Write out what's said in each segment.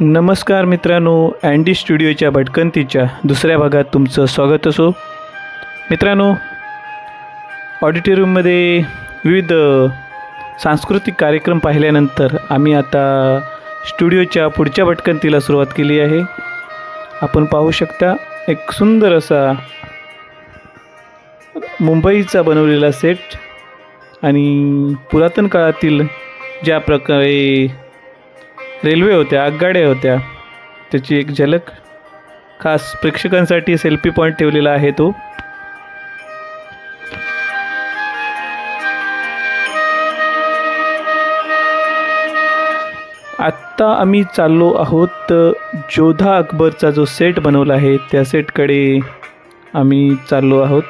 नमस्कार मित्रांनो अँडी स्टुडिओच्या भटकंतीच्या दुसऱ्या भागात तुमचं स्वागत असो. मित्रांनो ऑडिटोरियममध्ये विविध सांस्कृतिक कार्यक्रम पाहिल्यानंतर आम्ही आता स्टुडिओच्या पुढच्या भटकंतीला सुरुवात केली आहे. आपण पाहू शकता एक सुंदर असा मुंबईचा बनवलेला सेट आणि पुरातन काळातील ज्या प्रकारे रेल्वे होत्या आगगाड्या होत्या. त्याची एक झलक खास प्रेक्षकांसाठी सेल्फी पॉईंट ठेवलेला आहे तो. आत्ता आम्ही चाललो आहोत जोधा अकबरचा जो सेट बनवला आहे त्या सेटकडे आम्ही चाललो आहोत.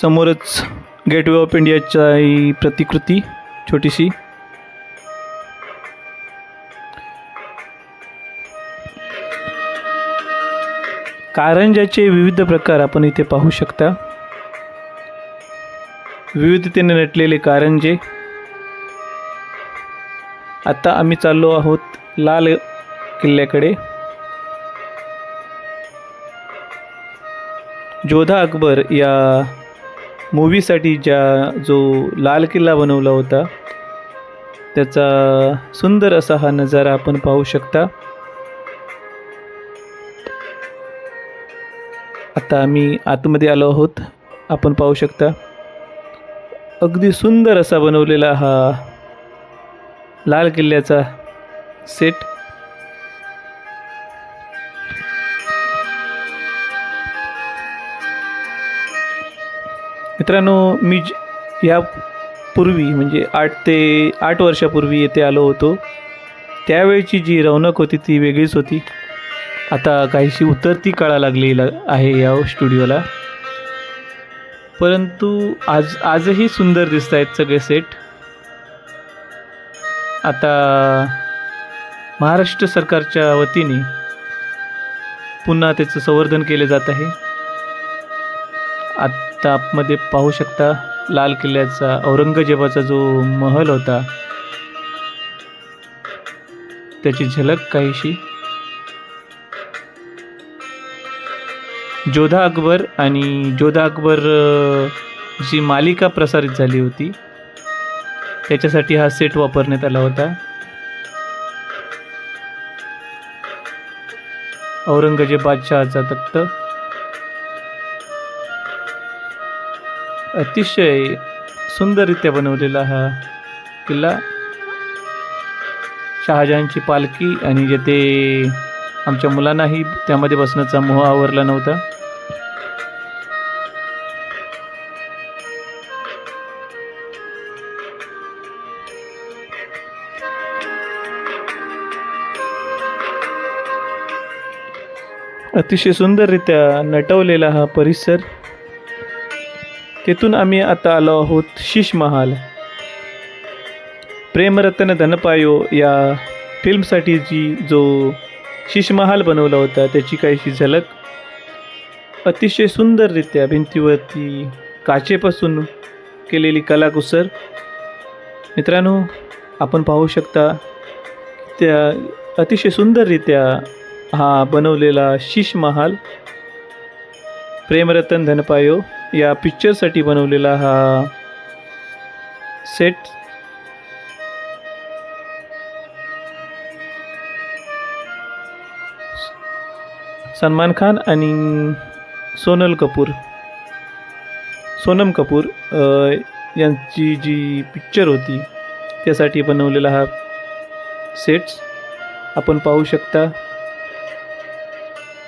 समोरच गेटवे ऑफ इंडियाच्या प्रतिकृती छोटीशी. कारंजाचे विविध प्रकार आपण इथे पाहू शकता. विविधतेने नटलेले कारंजे. आता आम्ही चाललो आहोत लाल किल्ल्याकडे. जोधा अकबर या मूवीसाठी ज्या जो लाल किल्ला बनवला होता त्याचा सुंदर असा हा नजारा आपण पाहू शकता. आता आम्ही आतमध्ये आलो आहोत. आपण पाहू शकता अगदी सुंदर असा बनवलेला हा लाल किल्ल्याचा सेट मित्रांनो मी ज- यापूर्वी म्हणजे आठ ते आठ वर्षापूर्वी येथे आलो होतो. त्यावेळची जी रौनक होती ती वेगळीच होती. आता काहीशी उतरती काळा लागलेला आहे या स्टुडिओला. परंतु आज आजही सुंदर दिसत आहेत सगळे सेट. आता महाराष्ट्र सरकारच्या वतीने पुन्हा त्याचं संवर्धन केले जात आहे. आत्ता आपमध्ये पाहू शकता लाल किल्ल्याचा औरंगजेबाचा जो महल होता त्याची झलक काहीशी. जोधा अकबर आणि जोधा अकबर जी मालिका प्रसारित झाली होती त्याच्यासाठी हा सेट वापरण्यात आला होता. औरंगजेब बादशहाचा तख्त. अतिशय सुंदररित्या बनवलेला हा किल्ला. शहाजहानची पालखी आणि जेथे आमच्या मुलांनाही त्यामध्ये बसण्याचा मोह आवरला नव्हता. अतिशय सुंदररित्या नटवलेला हा परिसर तेथून आम्ही आता आलो आहोत शीश महाल प्रेमरत्न धनपायो या फिल्मसाठी जी जो शीश महाल बनवला होता त्याची काहीशी झलक. अतिशय सुंदररित्या भिंतीवरती काचेपासून केलेली कलाकुसर. मित्रांनो आपण पाहू शकता त्या अतिशय सुंदररित्या हा बनवलेला शीश महाल प्रेमरतन धनपायो या पिक्चरसाठी बनवलेला हा सेट सलमान खान आणि सोनल कपूर. सोनम कपूर यांची जी पिक्चर होती त्यासाठी बनवलेला हा सेट्स आपण पाहू शकता.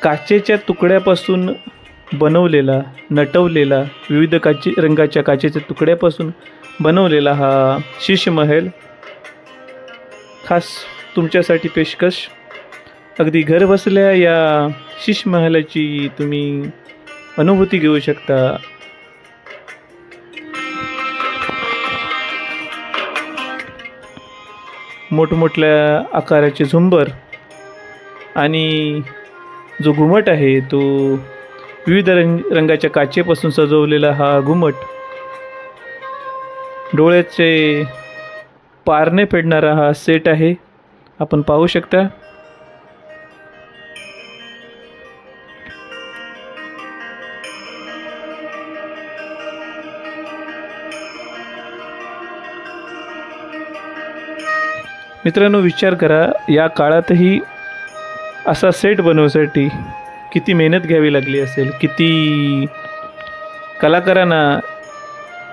काचेच्या तुकड्यापासून बनवलेला नटवलेला विविध काचे रंगाच्या काचेच्या तुकड्यापासून बनवलेला हा शिशमहल खास तुमच्यासाठी पेशकश. अगदी घर बसल्या या शिशमहालाची तुम्ही अनुभूती घेऊ शकता. मोठमोठल्या आकाराचे झुंबर आणि जो घुमट आहे तो विविध रंग रंगाच्या काचेपासून सजवलेला हा घुमट डोळ्याचे पारणे फेडणारा हा सेट आहे. आपण पाहू शकता. मित्रांनो विचार करा या काळातही असा सेट बनवण्यासाठी किती मेहनत घ्यावी लागली असेल किती कलाकारांना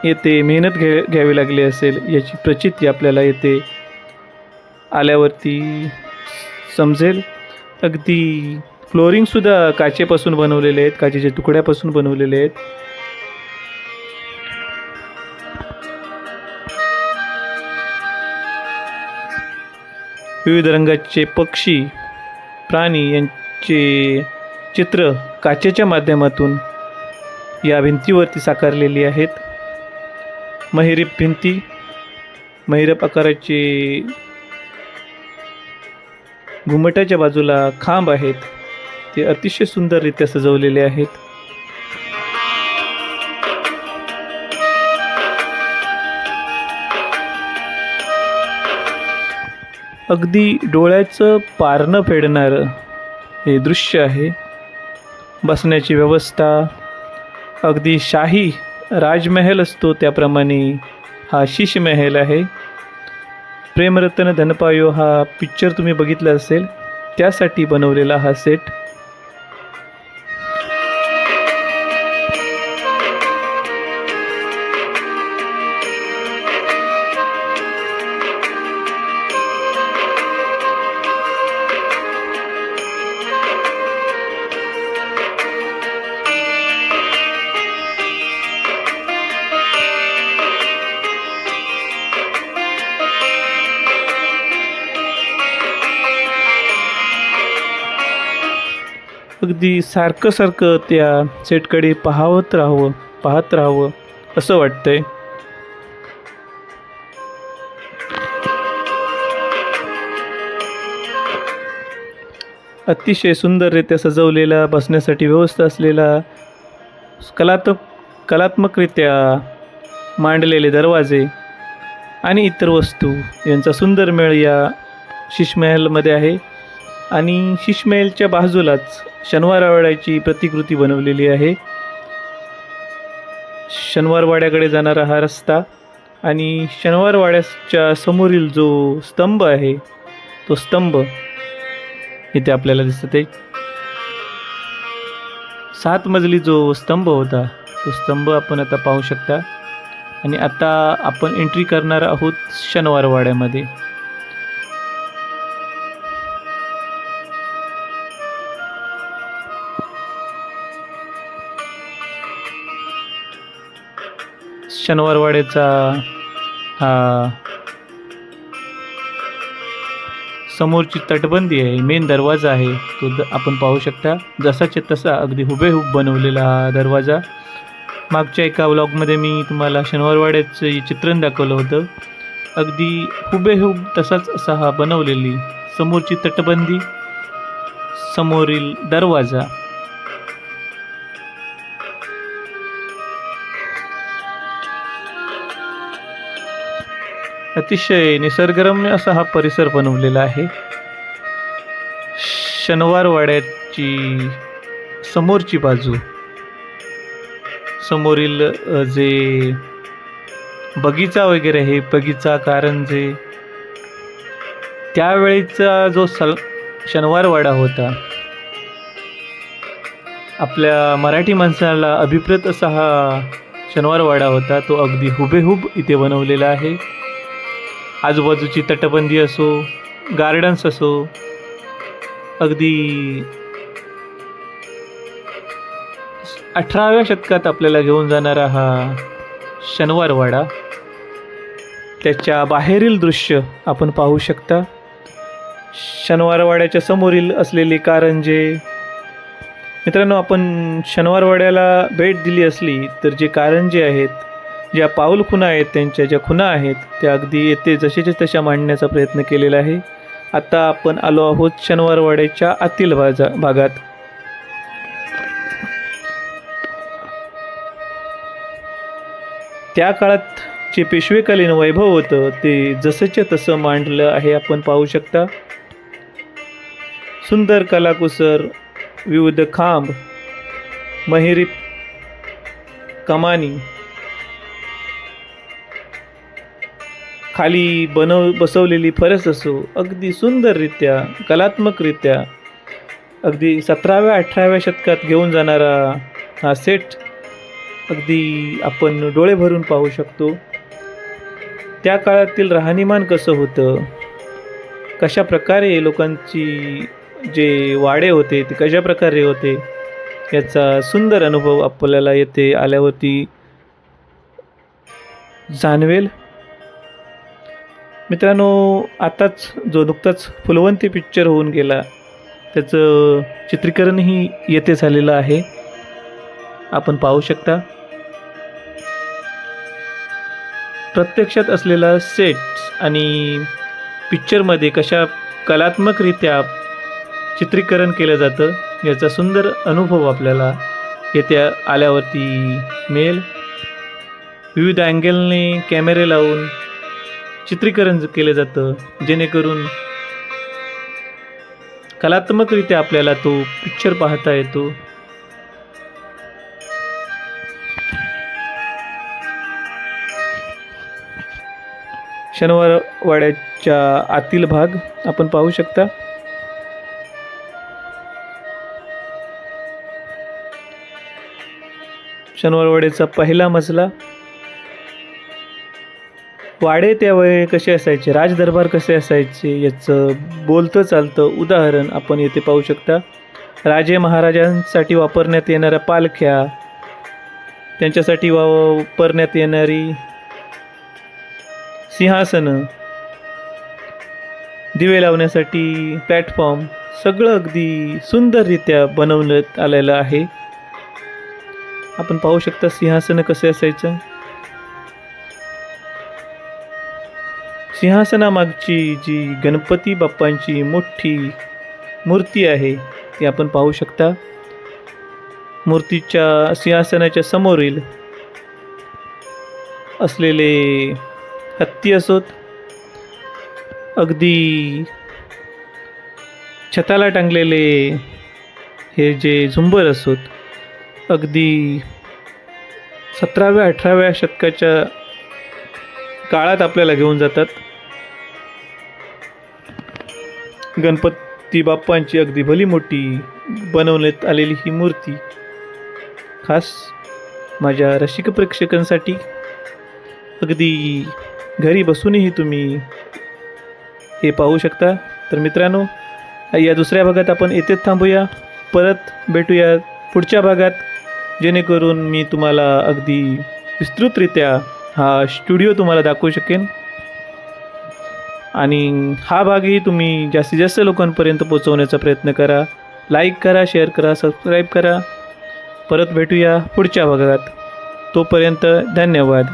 येते मेहनत घ्या घ्यावी लागली असेल याची प्रचिती आपल्याला येते. आल्यावरती समजेल. अगदी फ्लोरिंगसुद्धा काचेपासून बनवलेले आहेत काचेच्या तुकड्यापासून बनवलेले आहेत. विविध रंगाचे पक्षी प्राणी यांचे चित्र काचेच्या माध्यमातून या भिंतीवरती साकारलेली आहेत. महिरीप भिंती महिरप आकाराचे घुमटाच्या बाजूला खांब आहेत. ते अतिशय सुंदररित्या सजवलेले आहेत. अगदी डोळ्याचं पारणं फेडणारं हे दृश्य आहे. बसण्याची व्यवस्था. अगदी शाही राजमहल असतो त्याप्रमाणे हा शिषमहल आहे. प्रेमरत्न धनपायो हा पिक्चर तुम्ही बघितला असेल त्यासाठी बनवलेला हा सेट अगदी सारखं सारखं त्या सेटकडे पाहावत राहावं पाहत राहावं असं वाटतंय. अतिशय सुंदररित्या सजवलेला बसण्यासाठी व्यवस्था असलेला कलात्मक कलात्मकरित्या मांडलेले दरवाजे आणि इतर वस्तू यांचा सुंदर मेळ या शिशमहलमध्ये आहे. आणि शिशमेलच्या बाजूलाच शनिवारवाड्याची प्रतिकृती बनवलेली आहे. शनिवारवाड्याकडे जाणारा हा रस्ता आणि शनिवारवाड्याच्या समोरील जो स्तंभ आहे तो स्तंभ इथे आपल्याला दिसत आहे. सात मजली जो स्तंभ होता तो स्तंभ आपण आता पाहू शकता. आणि आता आपण एंट्री करणार आहोत शनिवारवाड्यामध्ये. शनिवारवाड्याचा हा समोरची तटबंदी आहे मेन दरवाजा आहे तो द आपण पाहू शकता. जसाच्या तसा अगदी हुबेहूब बनवलेला हा दरवाजा. मागच्या एका व्लॉगमध्ये मी तुम्हाला शनिवारवाड्याचं चित्रण दाखवलं होतं. अगदी हुबेहूब तसाच असा हा बनवलेली समोरची तटबंदी समोरील दरवाजा. अतिशय निसर्गरम्य असा हा परिसर बनवलेला आहे. शनिवारवाड्याची समोरची बाजू. समोरील जे बगीचा वगैरे आहे बगीचा कारंजे त्यावेळीचा जो सल शनिवारवाडा होता आपल्या मराठी माणसाला अभिप्रेत असा हा शनिवारवाडा होता तो अगदी हुबेहूब इथे बनवलेला आहे. आजूबाजूची तटबंदी असो गार्डन्स असो अगदी अठराव्या शतकात आपल्याला घेऊन जाणारा हा शनिवारवाडा त्याच्या बाहेरील दृश्य आपण पाहू शकता. शनिवारवाड्याच्या समोरील असलेले कारंजे मित्रांनो आपण शनिवारवाड्याला भेट दिली असली तर जे कारंजे आहेत ज्या पाऊल खुणा आहेत त्यांच्या ज्या खुणा आहेत त्या अगदी येथे जसेच्या तशा मांडण्याचा प्रयत्न केलेला आहे. आता आपण आलो आहोत शनिवारवाड्याच्या आतील भाजा भागात. त्या काळात जे पेशवेकालीन वैभव होतं ते जसंच्या तसं मांडलं आहे आपण पाहू शकता. सुंदर कलाकुसर विविध खांब महेरी कमानी खाली बनव बसवलेली फरस असो अगदी सुंदररित्या कलात्मकरित्या अगदी सतराव्या अठराव्या शतकात घेऊन जाणारा हा सेट अगदी आपण डोळे भरून पाहू शकतो. त्या काळातील राहणीमान कसं होतं? कशा प्रकारे लोकांची जे वाडे होते ते कशा प्रकारे होते? याचा सुंदर अनुभव आपल्याला येथे आल्यावरती जाणवेल. मित्रांनो आताच जो नुकताच फुलवंती पिक्चर होऊन गेला त्याचं चित्रीकरणही येथे झालेलं आहे. आपण पाहू शकता. प्रत्यक्षात असलेला सेट्स आणि पिक्चरमध्ये कशा कलात्मकरित्या चित्रीकरण केलं जातं याचा सुंदर अनुभव आपल्याला येथे आल्यावरती मिळेल. विविध अँगलने कॅमेरे लावून चित्रीकरण केलं जातं जेणेकरून कलात्मकरित्या आपल्याला तो पिक्चर पाहता येतो. शनिवारवाड्याच्या आतील भाग आपण पाहू शकता. शनिवारवाड्याचा पहिला मजला वाडे त्यावेळे कसे असायचे? राजदरबार कसे असायचे? याचं बोलतं चालतं उदाहरण आपण येथे पाहू शकता. राजे महाराजांसाठी वापरण्यात येणाऱ्या पालख्या त्यांच्यासाठी वापरण्यात येणारी सिंहासनं दिवे लावण्यासाठी प्लॅटफॉर्म सगळं अगदी सुंदररित्या बनवण्यात आलेलं आहे. आपण पाहू शकता सिंहासनं कसे असायचं? सिंहासनामागची जी गणपती बाप्पांची मोठी मूर्ती आहे ती आपण पाहू शकता. मूर्तीच्या सिंहासनाच्या समोरील असलेले हत्ती असोत. अगदी छताला टांगलेले हे जे झुंबर असोत अगदी सतराव्या अठराव्या शतकाच्या काळात आपल्याला घेऊन जातात. गणपती बाप्पांची अगदी भली मोठी बनवण्यात आलेली ही मूर्ती खास माझ्या रसिक प्रेक्षकांसाठी. अगदी घरी बसूनही तुम्ही हे पाहू शकता. तर मित्रांनो या दुसऱ्या भागात आपण येथेच थांबूया. परत भेटूया पुढच्या भागात जेणेकरून मी तुम्हाला अगदी विस्तृतरित्या हा स्टुडिओ तुम्हाला दाखवू शकेन. आणि हा भागही तुम्ही जास्तीत जास्त लोकांपर्यंत पोचवण्याचा प्रयत्न करा. लाईक करा शेअर करा सबस्क्राईब करा. परत भेटूया पुढच्या भागात. तोपर्यंत धन्यवाद.